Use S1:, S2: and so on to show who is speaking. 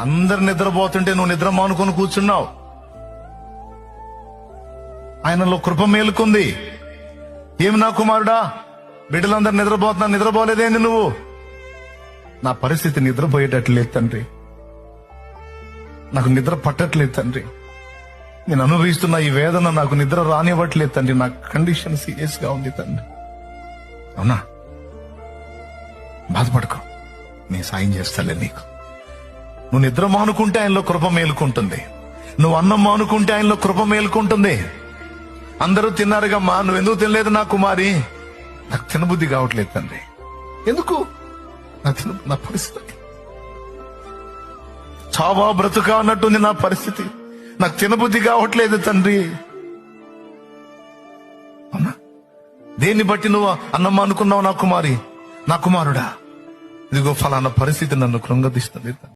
S1: అందరు నిద్రపోతుంటే నువ్వు నిద్ర మానుకొని కూర్చున్నావు. ఆయనలో కృప మేలుకుంది. ఏమి నా కుమారుడా? బిడ్డలందరూ నిద్రపోతున్నా నిద్రపోలేదేంది నువ్వు. నా పరిస్థితి నిద్రపోయేటట్లేదు తండ్రి. నాకు నిద్ర పట్టట్లేదు తండ్రి. నేను అనుభవిస్తున్న ఈ వేదన నాకు నిద్ర రానివ్వట్లేదు తండ్రి. నా కండిషన్ సీరియస్గా ఉంది తండ్రి. అవునా? బాధపడుకో. నేను సాయం చేస్తాలే నీకు. నువ్వు నిద్ర మానుకుంటే ఆయనలో కృప మేలుకుంటుంది. నువ్వు అన్నం మానుకుంటే ఆయనలో కృప మేలుకుంటుంది. అందరూ తిన్నారుగా మా తినలేదు నా కుమారి? నాకు తినబుద్ధి కావట్లేదు తండ్రి. ఎందుకు? నా తిన నా పరిస్థితి. చావా బ్రతుకా అన్నట్టుంది నా పరిస్థితి. నాకు తినబుద్ధి కావట్లేదు తండ్రి. అవునా? దేన్ని బట్టి నువ్వు అన్నం అనుకున్నావు నా కుమారి? నా కుమారుడా. ఇదిగో ఫలానా పరిస్థితి నన్ను కృంగదీస్తుంది